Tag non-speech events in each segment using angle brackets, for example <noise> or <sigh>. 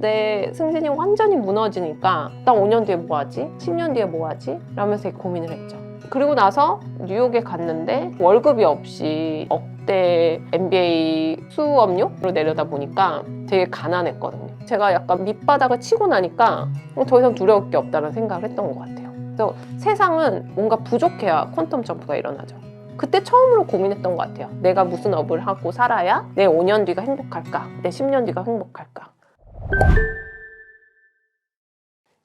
내 승진이 완전히 무너지니까 나 5년 뒤에 뭐 하지? 10년 뒤에 뭐 하지? 라면서 고민을 했죠. 그리고 나서 뉴욕에 갔는데 월급이 없이 억대 MBA 수업료로 내려다 보니까 되게 가난했거든요. 제가 약간 밑바닥을 치고 나니까 더 이상 두려울 게 없다는 생각을 했던 것 같아요. 그래서 세상은 뭔가 부족해야 퀀텀 점프가 일어나죠. 그때 처음으로 고민했던 것 같아요. 내가 무슨 업을 하고 살아야 내 5년 뒤가 행복할까? 내 10년 뒤가 행복할까?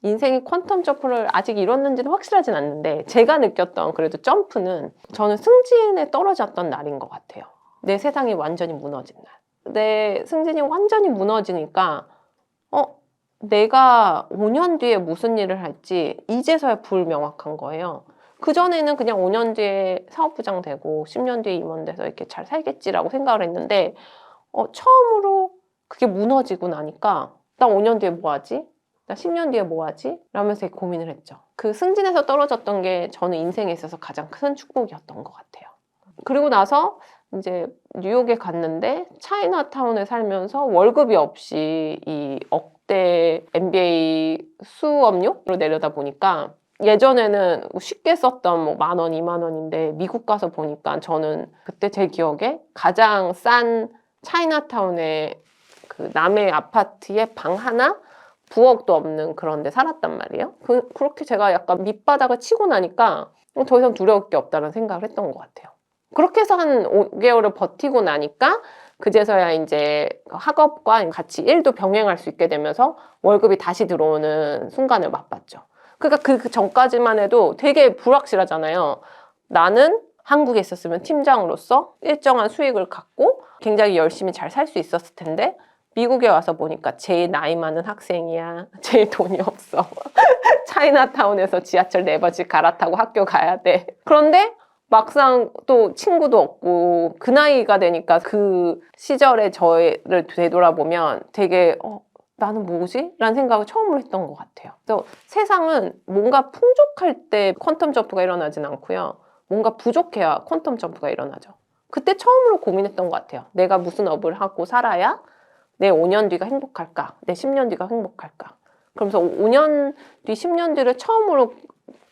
인생이 퀀텀 점프를 아직 이뤘는지는 확실하진 않는데 제가 느꼈던 그래도 점프는 저는 승진에 떨어졌던 날인 것 같아요. 내 세상이 완전히 무너진 날. 내 승진이 완전히 무너지니까 어 내가 5년 뒤에 무슨 일을 할지 이제서야 불명확한 거예요. 그전에는 그냥 5년 뒤에 사업부장 되고 10년 뒤에 임원 돼서 이렇게 잘 살겠지라고 생각을 했는데 어, 처음으로 그게 무너지고 나니까 나 5년 뒤에 뭐 하지? 나 10년 뒤에 뭐 하지? 라면서 고민을 했죠. 그 승진에서 떨어졌던 게 저는 인생에 있어서 가장 큰 축복이었던 것 같아요. 그리고 나서 이제 뉴욕에 갔는데 차이나타운에 살면서 월급이 없이 이 억대 MBA 수업료로 내려다 보니까 예전에는 쉽게 썼던 뭐 만 원, 이만 원인데 미국 가서 보니까 저는 그때 제 기억에 가장 싼 차이나타운의 그 남의 아파트에 방 하나 부엌도 없는 그런 데 살았단 말이에요. 그, 그렇게 제가 약간 밑바닥을 치고 나니까 더 이상 두려울 게 없다는 생각을 했던 것 같아요. 그렇게 해서 한 5개월을 버티고 나니까 그제서야 이제 학업과 같이 일도 병행할 수 있게 되면서 월급이 다시 들어오는 순간을 맛봤죠. 그러니까 그, 그 전까지만 해도 되게 불확실하잖아요. 나는 한국에 있었으면 팀장으로서 일정한 수익을 갖고 굉장히 열심히 잘 살 수 있었을 텐데 미국에 와서 보니까 제일 나이 많은 학생이야. <laughs> 제일 돈이 없어. <laughs> 차이나타운에서 지하철 네 번씩 갈아타고 학교 가야 돼. 그런데 막상 또 친구도 없고 그 나이가 되니까 그 시절의 저를 되돌아보면 되게 어, 나는 뭐지? 라는 생각을 처음으로 했던 것 같아요. 그래서 세상은 뭔가 풍족할 때 퀀텀 점프가 일어나진 않고요. 뭔가 부족해야 퀀텀 점프가 일어나죠. 그때 처음으로 고민했던 것 같아요. 내가 무슨 업을 하고 살아야 내 5년 뒤가 행복할까? 내 10년 뒤가 행복할까? 그러면서 5년 뒤, 10년 뒤를 처음으로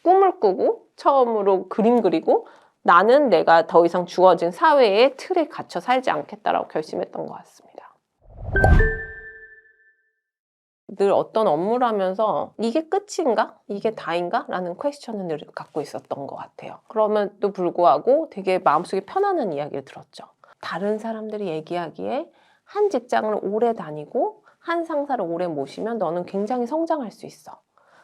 꿈을 꾸고 처음으로 그림 그리고 나는 내가 더 이상 주어진 사회의 틀에 갇혀 살지 않겠다라고 결심했던 것 같습니다. 늘 어떤 업무를 하면서 이게 끝인가? 이게 다인가? 라는 퀘스천을 늘 갖고 있었던 것 같아요. 그럼에도 불구하고 되게 마음속에 편안한 이야기를 들었죠. 다른 사람들이 얘기하기에 한 직장을 오래 다니고 한 상사를 오래 모시면 너는 굉장히 성장할 수 있어.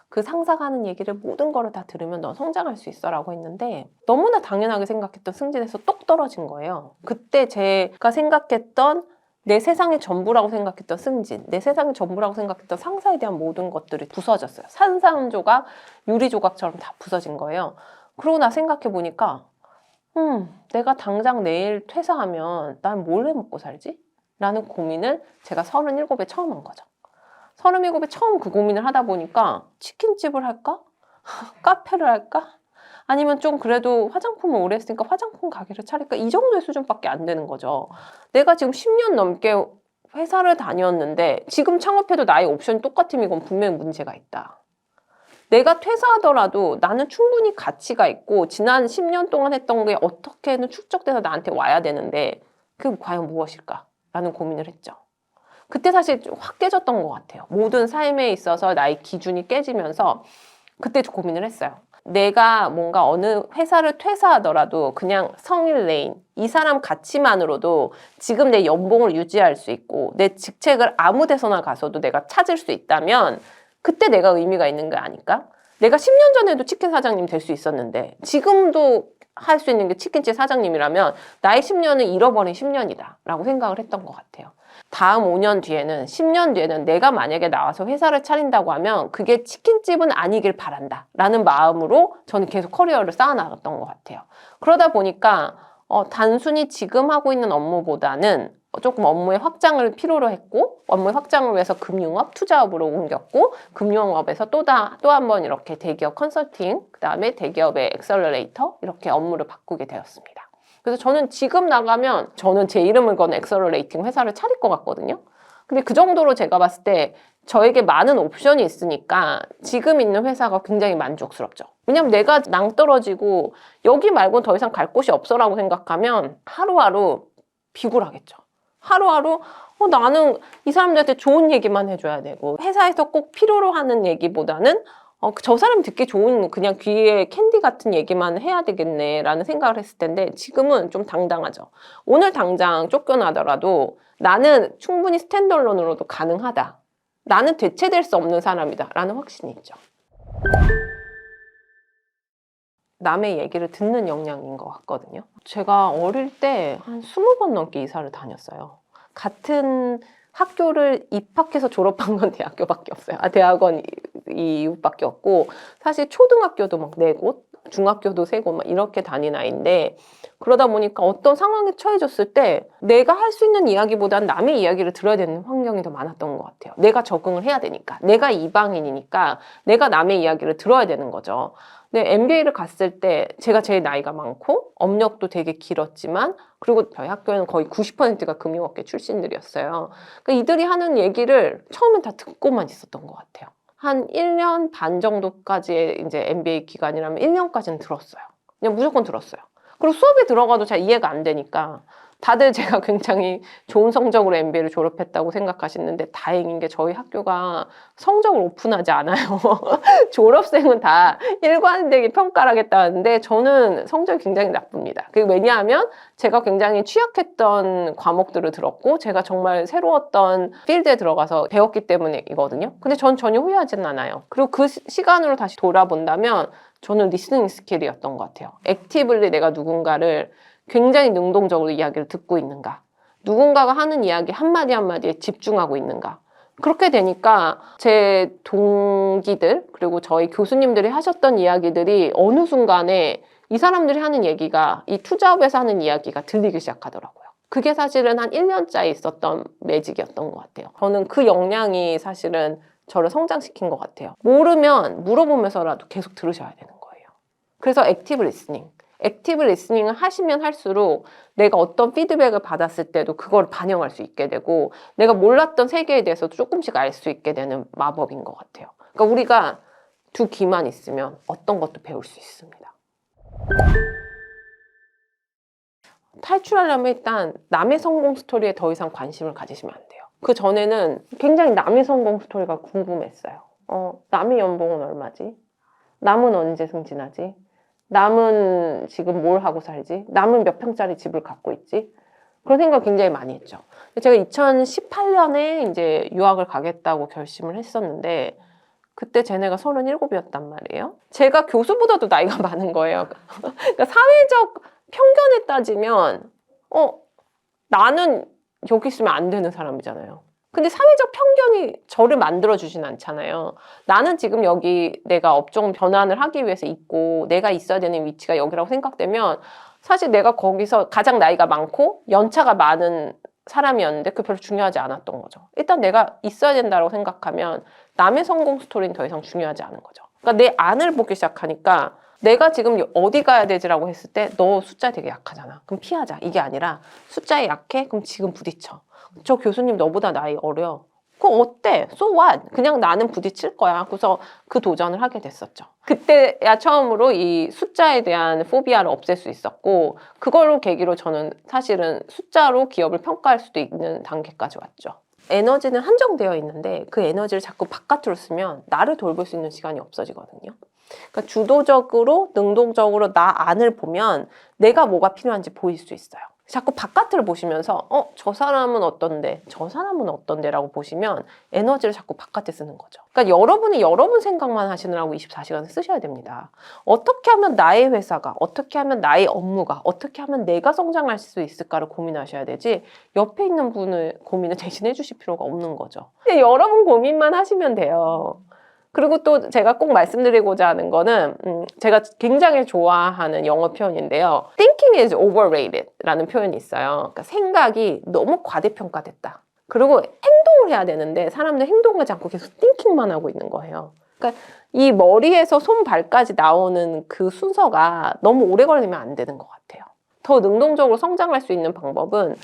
그 상사가 하는 얘기를 모든 거를 다 들으면 너 성장할 수 있어 라고 했는데 너무나 당연하게 생각했던 승진에서 똑 떨어진 거예요. 그때 제가 생각했던 내 세상의 전부라고 생각했던 승진, 내 세상의 전부라고 생각했던 상사에 대한 모든 것들이 부서졌어요. 산산조각, 유리조각처럼 다 부서진 거예요. 그러고 나 생각해 보니까, 음, 내가 당장 내일 퇴사하면 난 뭘 해 먹고 살지? 라는 고민을 제가 37에 처음 한 거죠. 37에 처음 그 고민을 하다 보니까 치킨집을 할까? <laughs> 카페를 할까? 아니면 좀 그래도 화장품을 오래 했으니까 화장품 가게를 차릴까? 이 정도의 수준밖에 안 되는 거죠. 내가 지금 10년 넘게 회사를 다녔는데 지금 창업해도 나의 옵션이 똑같으면 이건 분명히 문제가 있다. 내가 퇴사하더라도 나는 충분히 가치가 있고 지난 10년 동안 했던 게 어떻게든 축적돼서 나한테 와야 되는데 그게 과연 무엇일까? 라는 고민을 했죠. 그때 사실 확 깨졌던 것 같아요. 모든 삶에 있어서 나의 기준이 깨지면서 그때 고민을 했어요. 내가 뭔가 어느 회사를 퇴사하더라도 그냥 성일 레인, 이 사람 가치만으로도 지금 내 연봉을 유지할 수 있고 내 직책을 아무 데서나 가서도 내가 찾을 수 있다면 그때 내가 의미가 있는 게 아닐까? 내가 10년 전에도 치킨 사장님 될 수 있었는데 지금도 할 수 있는 게 치킨집 사장님이라면 나의 10년은 잃어버린 10년이다 라고 생각을 했던 것 같아요. 다음 5년 뒤에는 10년 뒤에는 내가 만약에 나와서 회사를 차린다고 하면 그게 치킨집은 아니길 바란다 라는 마음으로 저는 계속 커리어를 쌓아나갔던 것 같아요. 그러다 보니까 어, 단순히 지금 하고 있는 업무보다는 조금 업무의 확장을 필요로 했고 업무의 확장을 위해서 금융업, 투자업으로 옮겼고 금융업에서 또또 한 번 이렇게 대기업 컨설팅, 그 다음에 대기업의 엑셀러레이터 이렇게 업무를 바꾸게 되었습니다. 그래서 저는 지금 나가면 저는 제 이름을 건 엑셀러레이팅 회사를 차릴 것 같거든요. 근데 그 정도로 제가 봤을 때 저에게 많은 옵션이 있으니까 지금 있는 회사가 굉장히 만족스럽죠. 왜냐면 내가 낭떨어지고 여기 말고 더 이상 갈 곳이 없어라고 생각하면 하루하루 비굴하겠죠. 하루하루 어, 나는 이 사람들한테 좋은 얘기만 해줘야 되고 회사에서 꼭 필요로 하는 얘기보다는 어, 저 사람이 듣기 좋은 그냥 귀에 캔디 같은 얘기만 해야 되겠네라는 생각을 했을 텐데 지금은 좀 당당하죠. 오늘 당장 쫓겨나더라도 나는 충분히 스탠드얼론으로도 가능하다. 나는 대체될 수 없는 사람이다. 라는 확신이 있죠. 남의 얘기를 듣는 역량인 것 같거든요. 제가 어릴 때 한 20번 넘게 이사를 다녔어요. 같은 학교를 입학해서 졸업한 건 <laughs> 대학교밖에 없어요. 아, 대학원 이- 이웃밖에 없고, 사실 초등학교도 막 네 곳, 중학교도 세 곳, 막 이렇게 다닌 아이인데, 그러다 보니까 어떤 상황에 처해졌을 때 내가 할 수 있는 이야기보다는 남의 이야기를 들어야 되는 환경이 더 많았던 것 같아요. 내가 적응을 해야 되니까. 내가 이방인이니까 내가 남의 이야기를 들어야 되는 거죠. 근데 MBA를 갔을 때 제가 제일 나이가 많고 업력도 되게 길었지만 그리고 저희 학교에는 거의 90%가 금융업계 출신들이었어요. 그러니까 이들이 하는 얘기를 처음엔 다 듣고만 있었던 것 같아요. 한 1년 반 정도까지의 이제 MBA 기간이라면 1년까지는 들었어요. 그냥 무조건 들었어요. 그리고 수업에 들어가도 잘 이해가 안 되니까 다들 제가 <laughs> 굉장히 좋은 성적으로 MBA를 졸업했다고 생각하시는데 다행인 게 저희 학교가 성적을 오픈하지 않아요. <laughs> 졸업생은 다 일관되게 평가를 하겠다는데 저는 성적이 굉장히 나쁩니다. 그게 왜냐하면 제가 굉장히 취약했던 과목들을 들었고 제가 정말 새로웠던 필드에 들어가서 배웠기 때문이거든요. 근데 전 전혀 후회하지는 않아요. 그리고 그 시- 시간으로 다시 돌아본다면 저는 리스닝 스킬이었던 것 같아요. 액티블리 내가 누군가를 굉장히 능동적으로 이야기를 듣고 있는가. 누군가가 하는 이야기 한마디 한마디에 집중하고 있는가. 그렇게 되니까 제 동기들, 그리고 저희 교수님들이 하셨던 이야기들이 어느 순간에 이 사람들이 하는 얘기가 이 투자업에서 하는 이야기가 들리기 시작하더라고요. 그게 사실은 한 1년짜리 있었던 매직이었던 것 같아요. 저는 그 역량이 사실은 저를 성장시킨 것 같아요. 모르면 물어보면서라도 계속 들으셔야 되는 거예요. 그래서 액티브 리스닝. 액티브 리스닝을 하시면 할수록 내가 어떤 피드백을 받았을 때도 그걸 반영할 수 있게 되고 내가 몰랐던 세계에 대해서 조금씩 알 수 있게 되는 마법인 것 같아요. 그러니까 우리가 두 귀만 있으면 어떤 것도 배울 수 있습니다. 탈출하려면 일단 남의 성공 스토리에 더 이상 관심을 가지시면 안 돼요. 그 전에는 굉장히 남의 성공 스토리가 궁금했어요. 어, 남의 연봉은 얼마지? 남은 언제 승진하지? 남은 지금 뭘 하고 살지? 남은 몇 평짜리 집을 갖고 있지? 그런 생각 굉장히 많이 했죠. 제가 2018년에 이제 유학을 가겠다고 결심을 했었는데 그때 쟤네가 37이었단 말이에요. 제가 교수보다도 나이가 <laughs> 많은 거예요. 그러니까 사회적 편견에 따지면 어 나는 여기 있으면 안 되는 사람이잖아요. 근데 사회적 편견이 저를 만들어 주진 않잖아요. 나는 지금 여기 내가 업종 변환을 하기 위해서 있고 내가 있어야 되는 위치가 여기라고 생각되면 사실 내가 거기서 가장 나이가 많고 연차가 많은 사람이었는데 그게 별로 중요하지 않았던 거죠. 일단 내가 있어야 된다고 생각하면 남의 성공 스토리는 더 이상 중요하지 않은 거죠. 그러니까 내 안을 보기 시작하니까 내가 지금 어디 가야 되지라고 했을 때 너 숫자 되게 약하잖아. 그럼 피하자. 이게 아니라 숫자에 약해? 그럼 지금 부딪혀. 저 교수님 너보다 나이 어려. 그거 어때? So what? 그냥 나는 부딪힐 거야. 그래서 그 도전을 하게 됐었죠. 그때야 처음으로 이 숫자에 대한 포비아를 없앨 수 있었고 그걸로 계기로 저는 사실은 숫자로 기업을 평가할 수도 있는 단계까지 왔죠. 에너지는 한정되어 있는데 그 에너지를 자꾸 바깥으로 쓰면 나를 돌볼 수 있는 시간이 없어지거든요. 그러니까 주도적으로 능동적으로 나 안을 보면 내가 뭐가 필요한지 보일 수 있어요. 자꾸 바깥을 보시면서 어 저 사람은 어떤데 저 사람은 어떤데라고 보시면 에너지를 자꾸 바깥에 쓰는 거죠. 그러니까 여러분이 여러분 생각만 하시느라고 24시간을 쓰셔야 됩니다. 어떻게 하면 나의 회사가 어떻게 하면 나의 업무가 어떻게 하면 내가 성장할 수 있을까를 고민하셔야 되지 옆에 있는 분을 고민을 <laughs> 대신해 주실 필요가 없는 거죠. 여러분 고민만 하시면 돼요. 그리고 또 제가 꼭 말씀드리고자 하는 거는 음, 제가 굉장히 좋아하는 영어 표현인데요. Thinking is overrated 라는 표현이 있어요. 그러니까 생각이 너무 과대평가됐다. 그리고 행동을 해야 되는데 사람들 행동하지 않고 계속 thinking만 하고 있는 거예요. 그러니까 이 머리에서 손발까지 나오는 그 순서가 너무 오래 걸리면 안 되는 것 같아요. 더 능동적으로 성장할 수 있는 방법은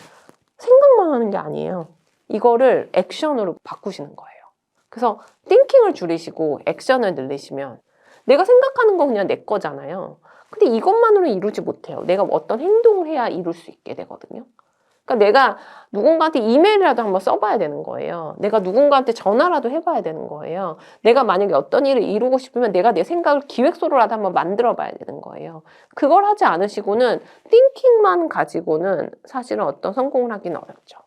생각만 하는 게 아니에요. 이거를 액션으로 바꾸시는 거예요. 그래서 띵킹을 줄이시고 액션을 늘리시면 내가 생각하는 건 그냥 내 거잖아요. 근데 이것만으로 이루지 못해요. 내가 어떤 행동을 해야 이룰 수 있게 되거든요. 그러니까 내가 누군가한테 이메일이라도 한번 써봐야 되는 거예요. 내가 누군가한테 전화라도 해봐야 되는 거예요. 내가 만약에 어떤 일을 이루고 싶으면 내가 내 생각을 기획서로라도 한번 만들어 봐야 되는 거예요. 그걸 하지 않으시고는 띵킹만 가지고는 사실은 어떤 성공을 하기는 어렵죠.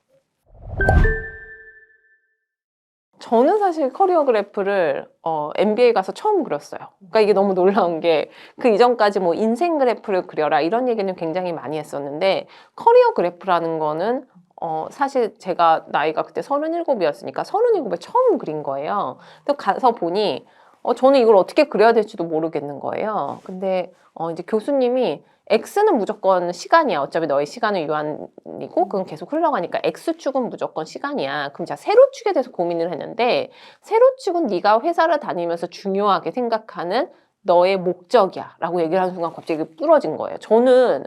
저는 사실 커리어 그래프를 어, MBA 가서 처음 그렸어요. 그러니까 이게 너무 놀라운 게 그 이전까지 뭐 인생 그래프를 그려라 이런 얘기는 굉장히 많이 했었는데 커리어 그래프라는 거는 어, 사실 제가 나이가 그때 37이었으니까 37에 처음 그린 거예요. 또 가서 보니 어, 저는 이걸 어떻게 그려야 될지도 모르겠는 거예요. 근데 어, 이제 교수님이 X는 무조건 시간이야. 어차피 너의 시간은 유한이고 그건 계속 흘러가니까 X축은 무조건 시간이야. 그럼 자 세로축에 대해서 고민을 했는데 세로축은 네가 회사를 다니면서 중요하게 생각하는 너의 목적이야. 라고 얘기를 하는 순간 갑자기 부러진 거예요. 저는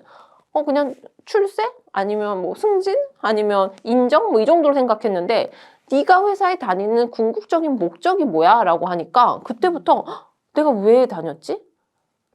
어 그냥 출세? 아니면 뭐 승진? 아니면 인정? 뭐 이 정도로 생각했는데 네가 회사에 다니는 궁극적인 목적이 뭐야? 라고 하니까 그때부터 헉, 내가 왜 다녔지?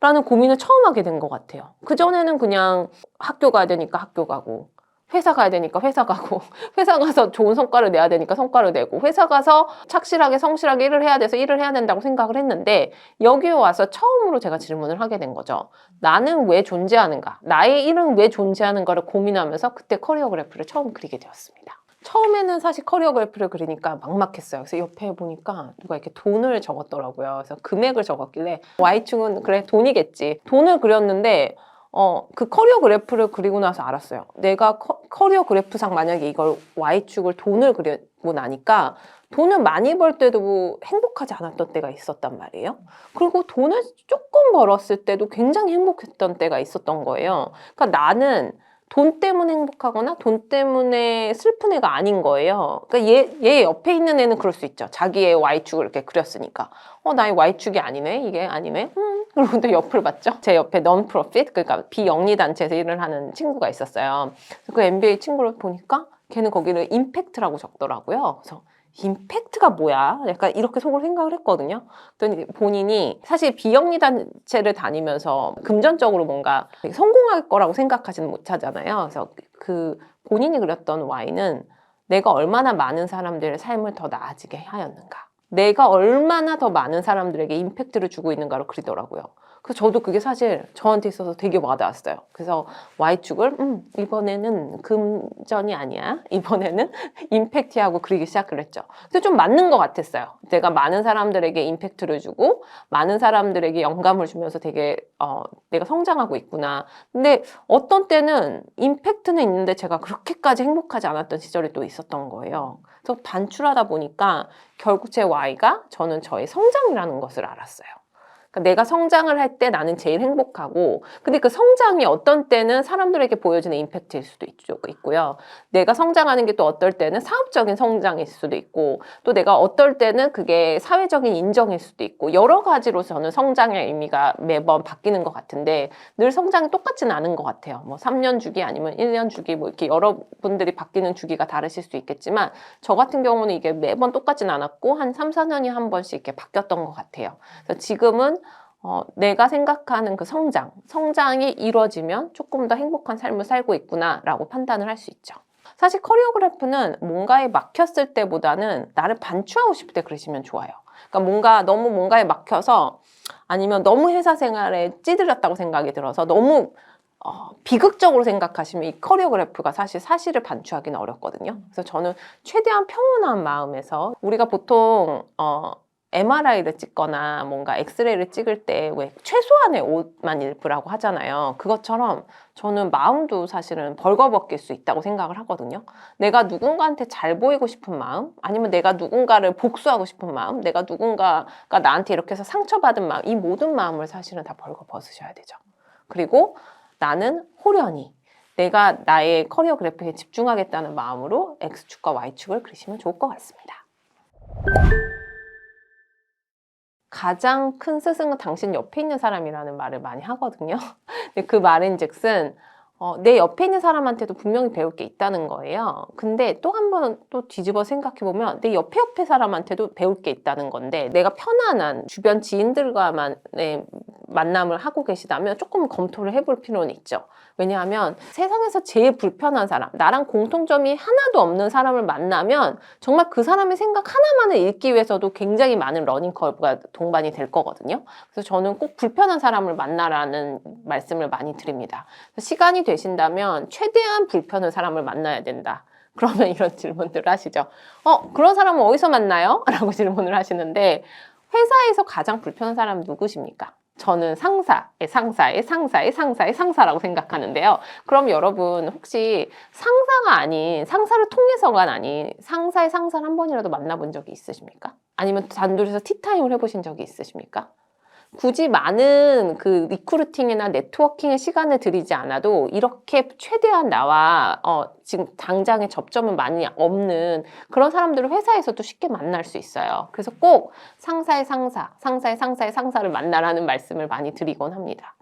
라는 고민을 처음 하게 된 것 같아요. 그전에는 그냥 학교 가야 되니까 학교 가고, 회사 가야 되니까 회사 가고, <laughs> 회사 가서 좋은 성과를 내야 되니까 성과를 내고, 회사 가서 착실하게 성실하게 일을 해야 돼서 일을 해야 된다고 생각을 했는데, 여기에 와서 처음으로 제가 질문을 하게 된 거죠. 나는 왜 존재하는가? 나의 일은 왜 존재하는가를 고민하면서 그때 커리어 그래프를 처음 그리게 되었습니다. 처음에는 사실 커리어 그래프를 그리니까 막막했어요. 그래서 옆에 보니까 누가 이렇게 돈을 적었더라고요. 그래서 금액을 적었길래 Y축은 그래 돈이겠지. 돈을 그렸는데 어, 그 커리어 그래프를 그리고 나서 알았어요. 내가 커, 리어 그래프상 만약에 이걸 Y축을 돈을 그리고 나니까 돈을 많이 벌 때도 뭐 행복하지 않았던 때가 있었단 말이에요. 그리고 돈을 조금 벌었을 때도 굉장히 행복했던 때가 있었던 거예요. 그러니까 나는 돈 때문에 행복하거나 돈 때문에 슬픈 애가 아닌 거예요. 그러니까 얘, 얘 옆에 있는 애는 그럴 수 있죠. 자기의 Y축을 이렇게 그렸으니까. 어, 나의 Y축이 아니네? 이게 아니네? 음. 그리고 또 옆을 봤죠. 제 옆에 non-profit, 그러니까 비영리 단체에서 일을 하는 친구가 있었어요. 그 MBA 친구를 보니까 걔는 거기를 임팩트라고 적더라고요. 그래서 임팩트가 뭐야? 약간 이렇게 속으로 생각을 했거든요. 그랬더니 본인이 사실 비영리 단체를 다니면서 금전적으로 뭔가 성공할 거라고 생각하지는 못하잖아요. 그래서 그 본인이 그렸던 Y는 내가 얼마나 많은 사람들의 삶을 더 나아지게 하였는가. 내가 얼마나 더 많은 사람들에게 임팩트를 주고 있는가로 그리더라고요. 그래서 저도 그게 사실 저한테 있어서 되게 와닿았어요. 그래서 Y축을 음, 이번에는 금전이 아니야. 이번에는 <laughs> 임팩트하고 그리기 시작을 했죠. 근데 좀 맞는 것 같았어요. 내가 많은 사람들에게 임팩트를 주고 많은 사람들에게 영감을 주면서 되게 어, 내가 성장하고 있구나. 근데 어떤 때는 임팩트는 있는데 제가 그렇게까지 행복하지 않았던 시절이 또 있었던 거예요. 그래서 단출하다 보니까 결국 제 Y가 저는 저의 성장이라는 것을 알았어요. 그러니까 내가 성장을 할 때 나는 제일 행복하고 근데 그 성장이 어떤 때는 사람들에게 보여지는 임팩트일 수도 있고요. 내가 성장하는 게 또 어떨 때는 사업적인 성장일 수도 있고 또 내가 어떨 때는 그게 사회적인 인정일 수도 있고 여러 가지로 저는 성장의 의미가 매번 바뀌는 것 같은데 늘 성장이 똑같지는 않은 것 같아요. 뭐 3년 주기 아니면 1년 주기 뭐 이렇게 여러분들이 바뀌는 주기가 다르실 수 있겠지만 저 같은 경우는 이게 매번 똑같진 않았고 한 3, 4년이 한 번씩 이렇게 바뀌었던 것 같아요. 그래서 지금은 어, 내가 생각하는 그 성장, 성장이 이루어지면 조금 더 행복한 삶을 살고 있구나라고 판단을 할 수 있죠. 사실 커리어 그래프는 뭔가에 막혔을 때보다는 나를 반추하고 싶을 때 그러시면 좋아요. 그러니까 뭔가 너무 뭔가에 막혀서 아니면 너무 회사 생활에 찌들었다고 생각이 들어서 너무 어, 비극적으로 생각하시면 이 커리어 그래프가 사실 사실을 반추하기는 어렵거든요. 그래서 저는 최대한 평온한 마음에서 우리가 보통 어, MRI를 찍거나 뭔가 엑스레이를 찍을 때 왜 최소한의 옷만 일부라고 하잖아요. 그것처럼 저는 마음도 사실은 벌거벗길 수 있다고 생각을 하거든요. 내가 누군가한테 잘 보이고 싶은 마음, 아니면 내가 누군가를 복수하고 싶은 마음, 내가 누군가가 나한테 이렇게 해서 상처받은 마음, 이 모든 마음을 사실은 다 벌거벗으셔야 되죠. 그리고 나는 호련히 내가 나의 커리어 그래프에 집중하겠다는 마음으로 X축과 Y축을 그리시면 좋을 것 같습니다. 가장 큰 스승은 당신 옆에 있는 사람이라는 말을 많이 하거든요. <laughs> 근데 그 말인 즉슨, 어, 내 옆에 있는 사람한테도 분명히 배울 게 있다는 거예요. 근데 또 한 번 또 뒤집어 생각해 보면 내 옆에 옆에 사람한테도 배울 게 있다는 건데 내가 편안한 주변 지인들과만의 만남을 하고 계시다면 조금 검토를 해볼 필요는 있죠. 왜냐하면 세상에서 제일 불편한 사람, 나랑 공통점이 하나도 없는 사람을 만나면 정말 그 사람의 생각 하나만을 읽기 위해서도 굉장히 많은 러닝 커브가 동반이 될 거거든요. 그래서 저는 꼭 불편한 사람을 만나라는 말씀을 많이 드립니다. 시간이 되신다면 최대한 불편한 사람을 만나야 된다. <laughs> 그러면 이런 질문들을 하시죠. 어, 그런 사람은 어디서 만나요? <laughs> 라고 질문을 하시는데 회사에서 가장 불편한 사람 누구십니까? 저는 상사의 상사의 상사의 상사의 상사라고 생각하는데요. 그럼 여러분 혹시 상사가 아닌 상사를 통해서가 아닌 상사의 상사를 한 번이라도 만나본 적이 있으십니까? 아니면 단둘이서 티타임을 해보신 적이 있으십니까? 굳이 많은 그 리크루팅이나 네트워킹의 시간을 들이지 않아도 이렇게 최대한 나와 어, 지금 당장의 접점은 많이 없는 그런 사람들을 회사에서도 쉽게 만날 수 있어요. 그래서 꼭 상사의 상사, 상사의 상사의 상사를 만나라는 말씀을 많이 드리곤 합니다.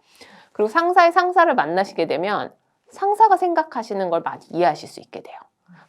그리고 상사의 상사를 만나시게 되면 상사가 생각하시는 걸 많이 이해하실 수 있게 돼요.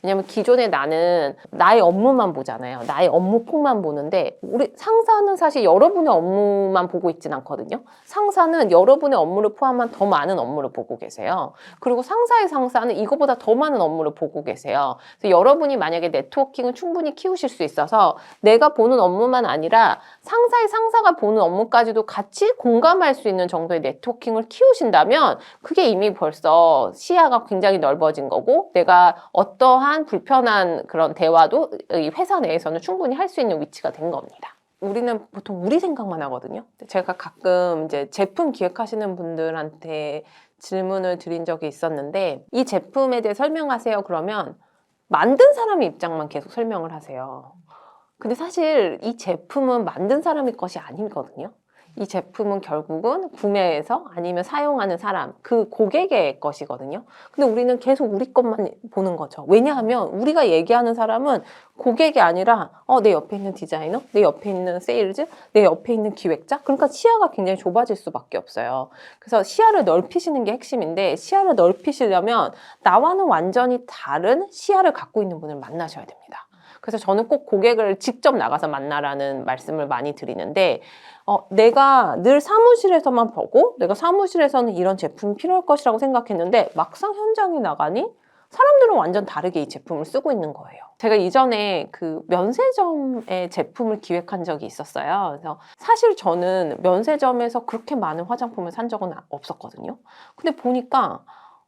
왜냐면 기존에 나는 나의 업무만 보잖아요. 나의 업무 폭만 보는데 우리 상사는 사실 여러분의 업무만 보고 있진 않거든요. 상사는 여러분의 업무를 포함한 더 많은 업무를 보고 계세요. 그리고 상사의 상사는 이거보다 더 많은 업무를 보고 계세요. 그래서 여러분이 만약에 네트워킹을 충분히 키우실 수 있어서 내가 보는 업무만 아니라 상사의 상사가 보는 업무까지도 같이 공감할 수 있는 정도의 네트워킹을 키우신다면 그게 이미 벌써 시야가 굉장히 넓어진 거고 내가 어떠한 불편한 그런 대화도 이 회사 내에서는 충분히 할 수 있는 위치가 된 겁니다. 우리는 보통 우리 생각만 하거든요. 제가 가끔 이제 제품 기획하시는 분들한테 질문을 드린 적이 있었는데 이 제품에 대해 설명하세요. 그러면 만든 사람의 입장만 계속 설명을 하세요. 근데 사실 이 제품은 만든 사람의 것이 아니거든요. 이 제품은 결국은 구매해서 아니면 사용하는 사람, 그 고객의 것이거든요. 근데 우리는 계속 우리 것만 보는 거죠. 왜냐하면 우리가 얘기하는 사람은 고객이 아니라 어, 내 옆에 있는 디자이너, 내 옆에 있는 세일즈, 내 옆에 있는 기획자. 그러니까 시야가 굉장히 좁아질 수밖에 없어요. 그래서 시야를 넓히시는 게 핵심인데 시야를 넓히시려면 나와는 완전히 다른 시야를 갖고 있는 분을 만나셔야 됩니다. 그래서 저는 꼭 고객을 직접 나가서 만나라는 말씀을 많이 드리는데 어, 내가 늘 사무실에서만 보고 내가 사무실에서는 이런 제품이 필요할 것이라고 생각했는데 막상 현장에 나가니 사람들은 완전 다르게 이 제품을 쓰고 있는 거예요. 제가 이전에 그 면세점의 제품을 기획한 적이 있었어요. 그래서 사실 저는 면세점에서 그렇게 많은 화장품을 산 적은 없었거든요. 근데 보니까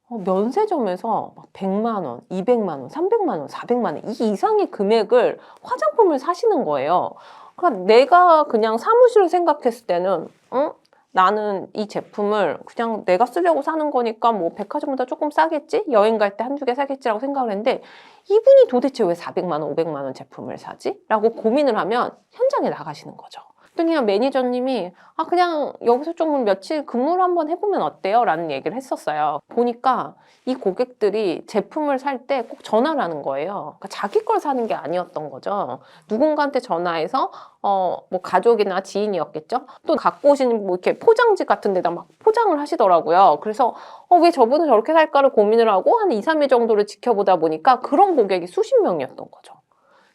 어, 면세점에서 막 100만 원, 200만 원, 300만 원, 400만 원 이 이상의 금액을 화장품을 사시는 거예요. 그러니까 내가 그냥 사무실을 생각했을 때는 응? 나는 이 제품을 그냥 내가 쓰려고 사는 거니까 뭐 백화점보다 조금 싸겠지? 여행 갈 때 한두 개 사겠지라고 생각을 했는데 이분이 도대체 왜 400만 원, 500만 원 제품을 사지? 라고 고민을 하면 현장에 나가시는 거죠. 그랬더니 매니저님이 아 그냥 여기서 좀 며칠 근무를 한번 해보면 어때요? 라는 얘기를 했었어요. 보니까 이 고객들이 제품을 살 때 꼭 전화를 하는 거예요. 그러니까 자기 걸 사는 게 아니었던 거죠. 누군가한테 전화해서 어 뭐 가족이나 지인이었겠죠. 또 갖고 오신 뭐 이렇게 포장지 같은 데다 막 포장을 하시더라고요. 그래서 어 왜 저분은 저렇게 살까를 고민을 하고 한 2, 3일 정도를 지켜보다 보니까 그런 고객이 수십 명이었던 거죠.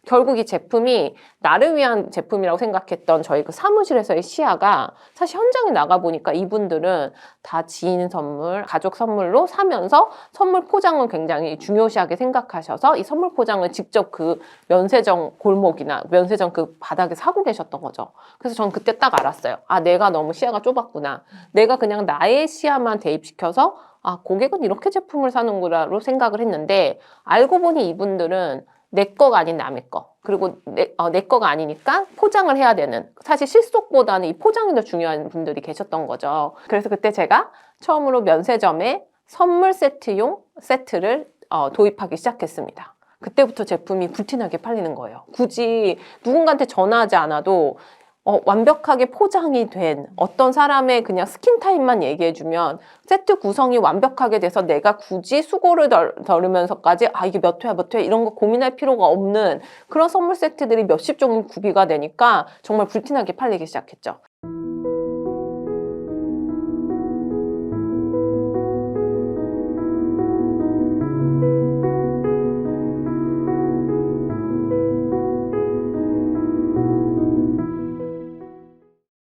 결국 이 제품이 나를 위한 제품이라고 생각했던 저희 그 사무실에서의 시야가 사실 현장에 나가 보니까 이분들은 다 지인 선물, 가족 선물로 사면서 선물 포장을 굉장히 중요시하게 생각하셔서 이 선물 포장을 직접 그 면세점 골목이나 면세점 그 바닥에 사고 계셨던 거죠. 그래서 저는 그때 딱 알았어요. 아, 내가 너무 시야가 좁았구나. 내가 그냥 나의 시야만 대입시켜서 아, 고객은 이렇게 제품을 사는구나로 생각을 했는데 알고 보니 이분들은 내 거가 아닌 남의 거. 그리고 내, 어, 내 거가 아니니까 포장을 해야 되는. 사실 실속보다는 이 포장이 더 중요한 분들이 계셨던 거죠. 그래서 그때 제가 처음으로 면세점에 선물 세트용 세트를 어, 도입하기 시작했습니다. 그때부터 제품이 불티나게 팔리는 거예요. 굳이 누군가한테 전화하지 않아도 어, 완벽하게 포장이 된 어떤 사람의 그냥 스킨 타입만 얘기해주면 세트 구성이 완벽하게 돼서 내가 굳이 수고를 덜, 덜으면서까지 아 이게 몇 회야 몇 회 이런 거 고민할 필요가 없는 그런 선물 세트들이 몇십 종류 구비가 되니까 정말 불티나게 팔리기 시작했죠.